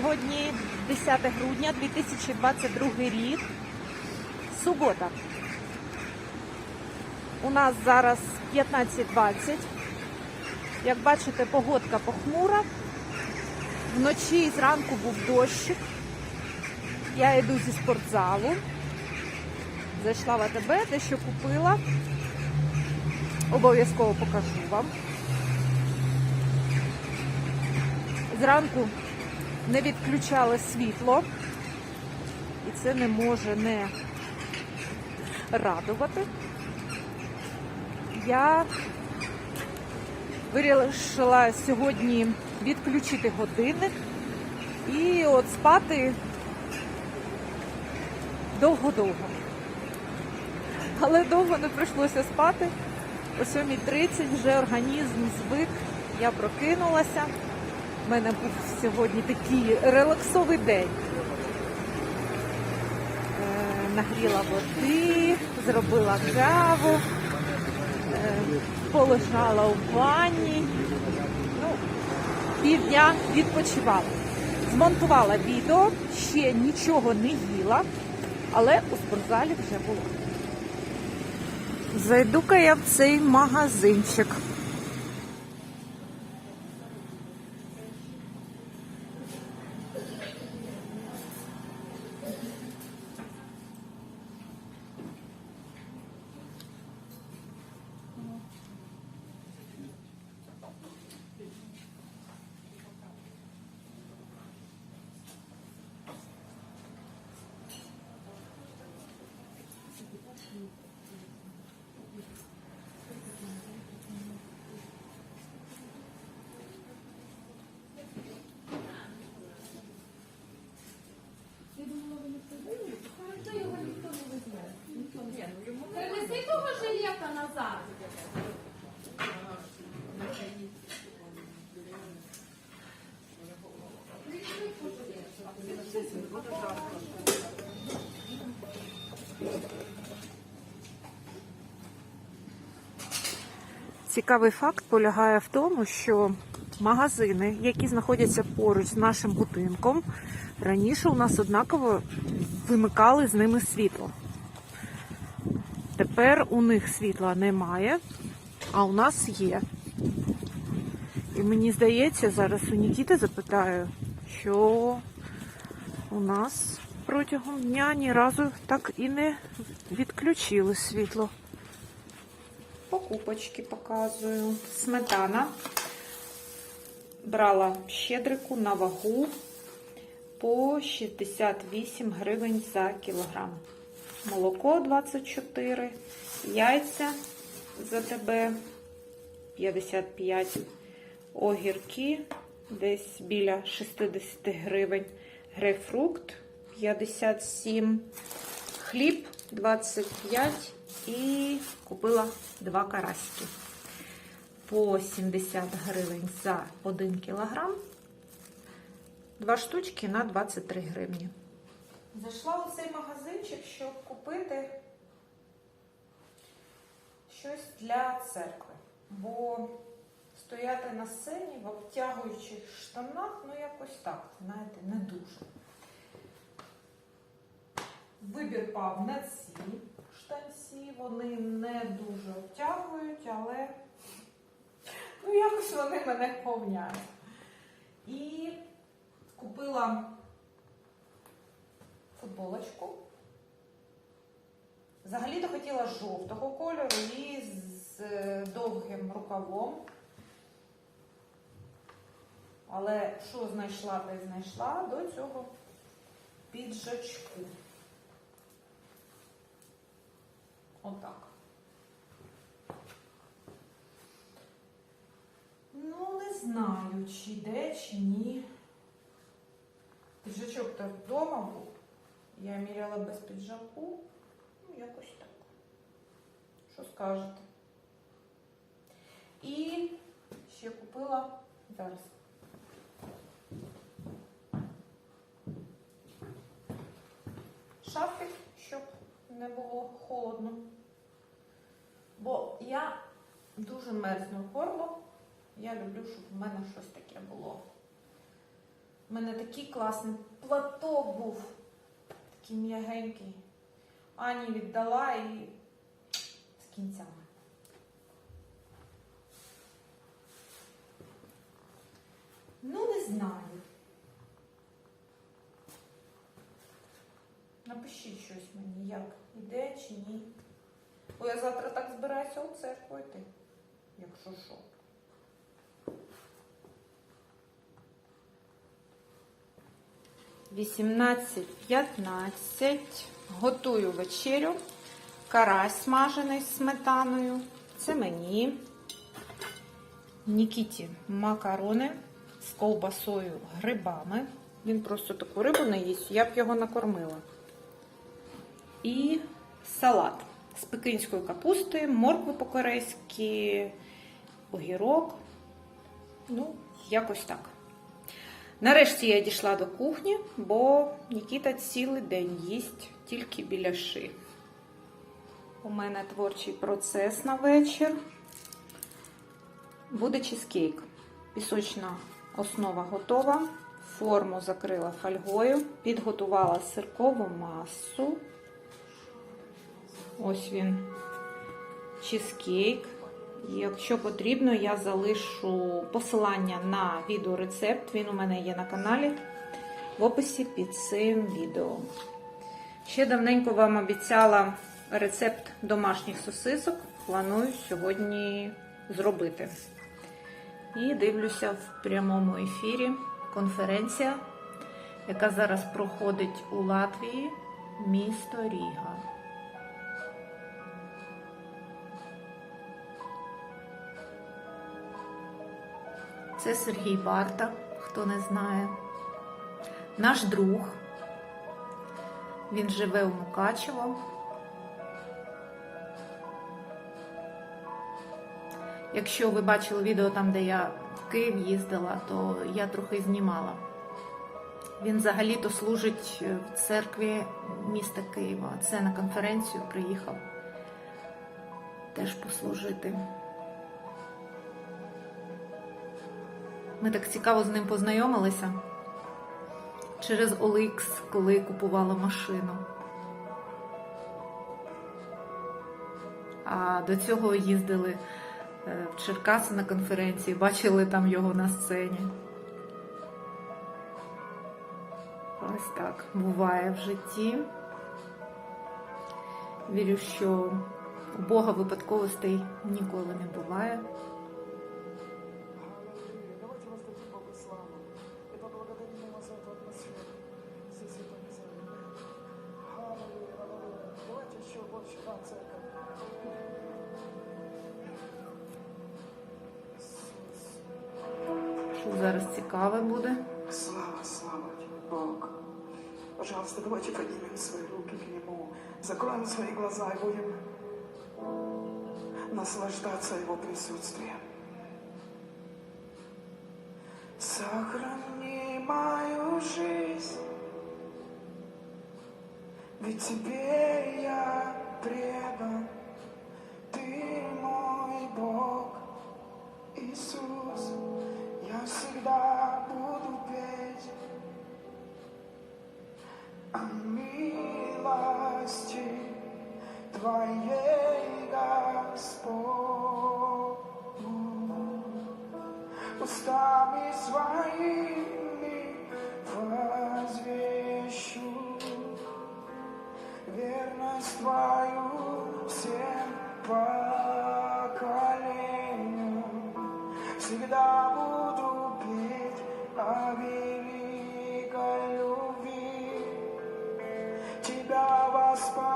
Сьогодні 10 грудня 2022 рік. Субота. У нас зараз 15.20. Як бачите, погодка похмура. Вночі і зранку був дощик. Я йду зі спортзалу. Зайшла в АТБ, дещо купила. Обов'язково покажу вам. Зранку не відключали світло, і це не може не радувати. Я вирішила сьогодні відключити годинник і от спати довго-довго. Але довго не прийшлося спати. О 7.30 вже організм звик, я прокинулася. У мене був сьогодні такий релаксовий день. Е, нагріла води, зробила каву, е, полежала у ванні. Ну, півдня відпочивала. Змонтувала відео, ще нічого не їла, але у спортзалі вже було. Зайду-ка я в цей магазинчик. Mm-hmm. Цікавий факт полягає в тому, що магазини, які знаходяться поруч з нашим будинком, раніше у нас однаково вимикали з ними світло. Тепер у них світла немає, а у нас є. І мені здається, зараз у Нікіти запитаю, що у нас протягом дня ні разу так і не відключили світло. Покупочки показую. Сметана. Брала щедрику на вагу по 68 гривень за кілограм. Молоко 24, яйця за тебе 55, огірки десь біля 60 гривень, грейпфрукт 57, хліб 25 і купила два карасики по 70 гривень за 1 кілограм. Два штучки на 23 гривні. Зайшла у цей магазинчик, щоб купити щось для церкви. Бо стояти на сцені в обтягуючих штанах, ну якось так, знаєте, не дуже. Вибір пав на ці штанці, вони не дуже обтягують, але ну якось вони мене повняють. І купила футболочку. Взагалі-то хотіла жовтого кольору і з е, довгим рукавом. Але що знайшла, й знайшла до цього піджачку. Отак. Ну, не знаю, чи йде, чи ні. Піджачок то вдома був. Я міряла без піджаку. Ну, якось так. Що скажете? І ще купила зараз. Шафик, не було холодно. Бо я дуже мерзну горло. Я люблю, щоб в мене щось таке було У мене такий класний платок був. Такий м'ягенький. Ані віддала і з кінцями. Ну, не знаю. Напишіть щось мені, як іде чи ні. Бо я завтра так збираюся у церкву йти, якщо що. Вісімнадцять п'ятнадцять. Готую вечерю. Карась смажений з сметаною. Це мені. Нікіті макарони з ковбасою грибами. Він просто таку рибу не їсть, я б його накормила. І салат з пекинської капусти, моркви по-корейськи, огірок. Ну, якось так. Нарешті я дійшла до кухні, бо Нікіта цілий день їсть тільки біляши. У мене творчий процес на вечір. Буде чизкейк. Пісочна основа готова. Форму закрила фольгою, підготувала сиркову масу. Ось він, чизкейк. Якщо потрібно, я залишу посилання на відеорецепт. Він у мене є на каналі в описі під цим відео. Ще давненько вам обіцяла рецепт домашніх сосисок. Планую сьогодні зробити. І дивлюся в прямому ефірі конференція, яка зараз проходить у Латвії, місто Ріга. Це Сергій Барта, хто не знає. Наш друг. Він живе у Мукачево. Якщо ви бачили відео там, де я в Київ їздила, то я трохи знімала. Він взагалі-то служить в церкві міста Києва. Це на конференцію приїхав теж послужити. Ми так цікаво з ним познайомилися через OLX, коли купувала машину. А до цього їздили е, в Черкаси на конференції, бачили там його на сцені. Ось так буває в житті. Вірю, що у Бога випадковостей ніколи не буває. Що зараз цікаве буде? Слава, слава Бог. Пожалуйста, давайте поднимем свои руки к Нему, закроем свои глаза и будем наслаждаться Его присутствием. Сохрани мою жизнь, ведь Тебе о милости Твоей, Господь. Устами своими возвещу верность Твою всем поколениям. Всегда spot.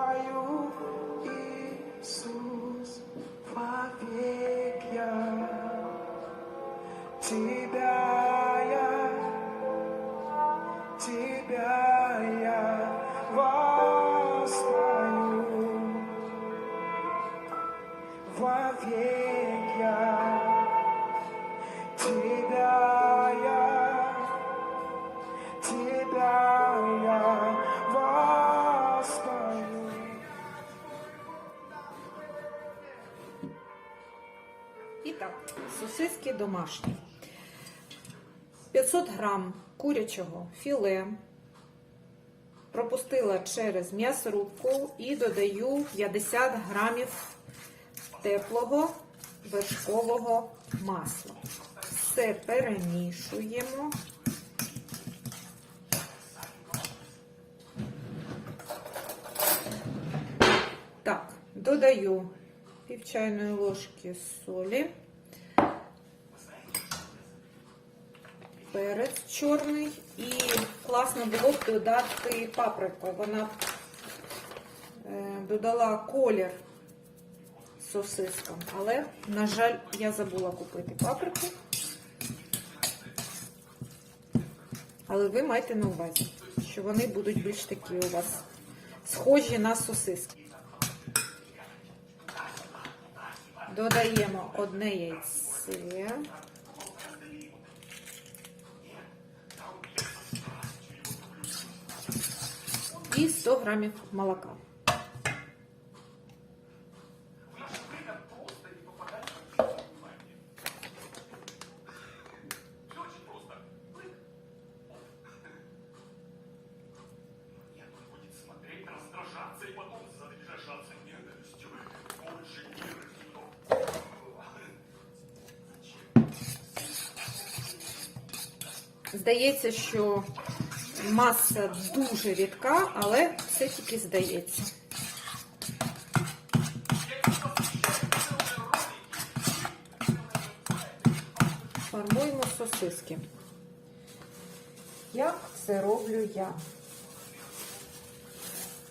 Так, сосиски домашні. 500 500 грам курячого філе пропустила через м'ясорубку і додаю 50 грамів теплого вершкового масла. Все перемішуємо. Так, додаю пів чайної ложки солі, перець чорний і класно було б додати паприку. Вона е, додала колір сосискам, але, на жаль, я забула купити паприку. Але ви маєте на увазі, що вони будуть більш такі у вас схожі на сосиски. Додаємо одне яйце. І 100 грамів молока. Нет, он будет смотреть, раздражаться и потом заряжаться ненавистью. Больше не растет. Здається, що маса дуже рідка, але все тільки здається. Формуємо сосиски. Як це роблю я?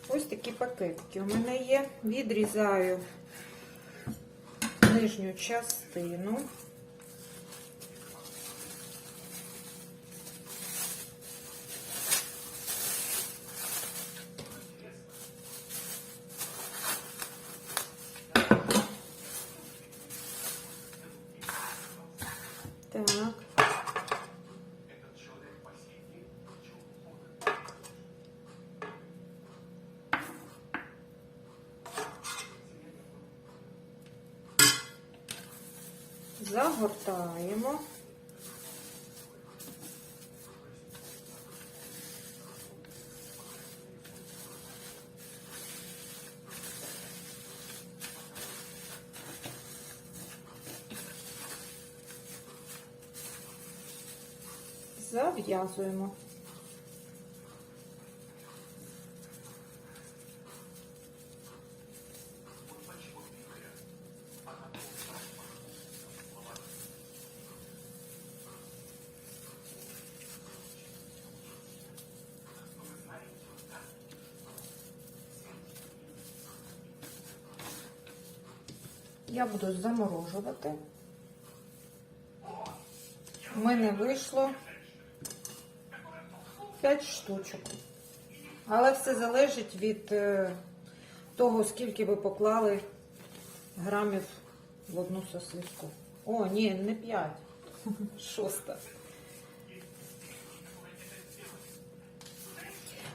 Ось такі пакетики у мене є. Відрізаю нижню частину. Так. Загортаємо. Зав'язуємо. Я буду заморожувати. У мене вийшло 5 штучок. Але все залежить від е, того, скільки ви поклали грамів в одну сосиску. О, ні, не 5. Шоста.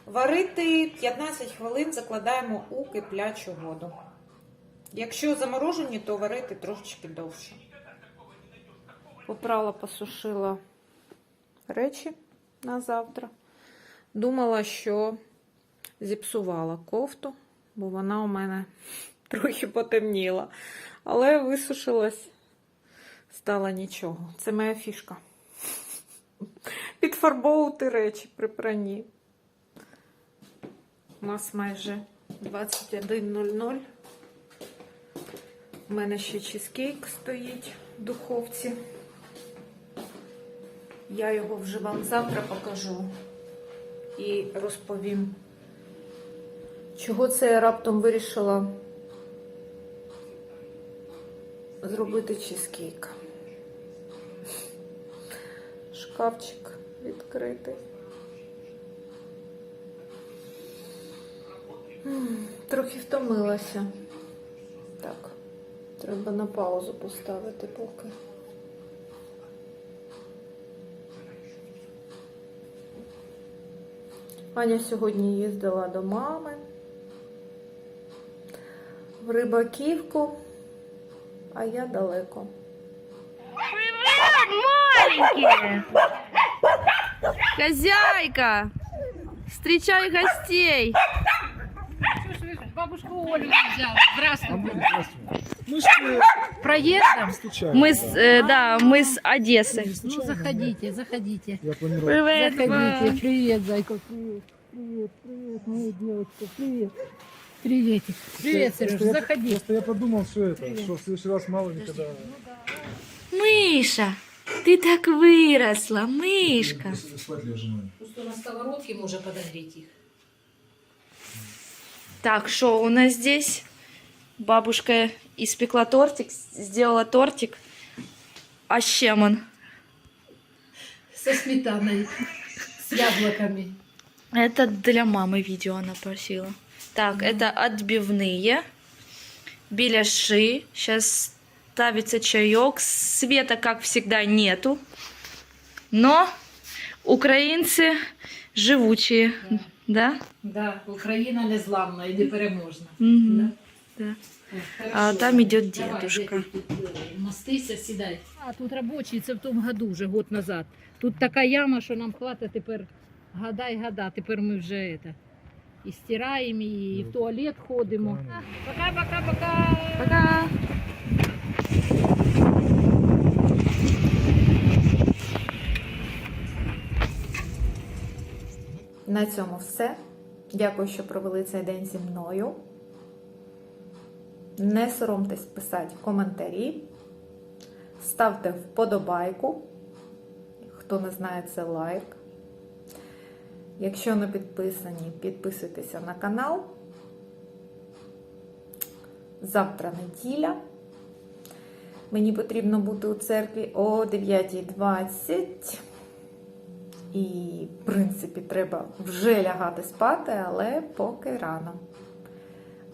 Варити 15 хвилин закладаємо у киплячу воду. Якщо заморожені, то варити трошечки довше. Попрала, посушила речі на завтра. Думала, що зіпсувала кофту, бо вона у мене трохи потемніла. Але висушилась, стало нічого. Це моя фішка. Підфарбовувати речі при пранні. У нас майже 21.00. У мене ще чизкейк стоїть в духовці. Я його вже вам завтра покажу і розповім, чого це я раптом вирішила зробити чизкейк. Шкафчик відкритий. Трохи втомилася. Треба на паузу поставити поки. Аня сьогодні їздила до мами в Рибаківку, а я далеко. Привет, маленькие! Хозяйка! Встречай гостей! Бабушку Олю взяла. Здравствуйте. Мы что, Проездом? стучаем? Мы с, э, да, мы с Одессы. Ну, заходите, заходите. Я планировал. Привет, Заходите. Привет, зайка. Привет, привет, привет, моя девочка. Привет. Приветик. Привет, Сереж, Просто я- заходи. Просто я подумал, что это, что в следующий раз мало никогда. Миша, ты так выросла, мышка. Просто на сковородке можно подогреть их. Так, что у нас здесь? Бабушка испекла тортик, сделала тортик. А с чем он? Со сметаной, с яблоками. Это для мамы видео она просила. Так, это отбивные, беляши. Сейчас ставится чаек. Света, как всегда, нету. Но украинцы живучие, да? Да, Україна незламна і непереможна. Мгм. Да. Хорошо. А там идет Давай, дедушка. Мастися, сідай. А тут робочий, це в тому году, вже год назад. Тут така яма, що нам хватить тепер гадай, гада. Тепер ми вже это, і стираємо, і в туалет ходимо. Пока-пока-пока. Пока. На цьому все. Дякую, що провели цей день зі мною. Не соромтесь писати коментарі. Ставте вподобайку. Хто не знає, це лайк. Якщо не підписані, підписуйтеся на канал. Завтра неділя. Мені потрібно бути у церкві о 9.20. І, в принципі, треба вже лягати спати, але поки рано.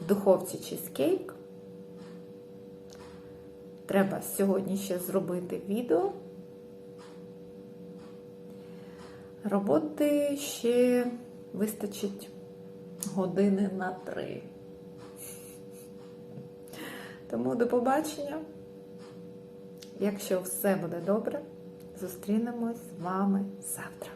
В духовці чизкейк. Треба сьогодні ще зробити відео. Роботи ще вистачить години на три. Тому до побачення. Якщо все буде добре, зустрінемось з вами завтра.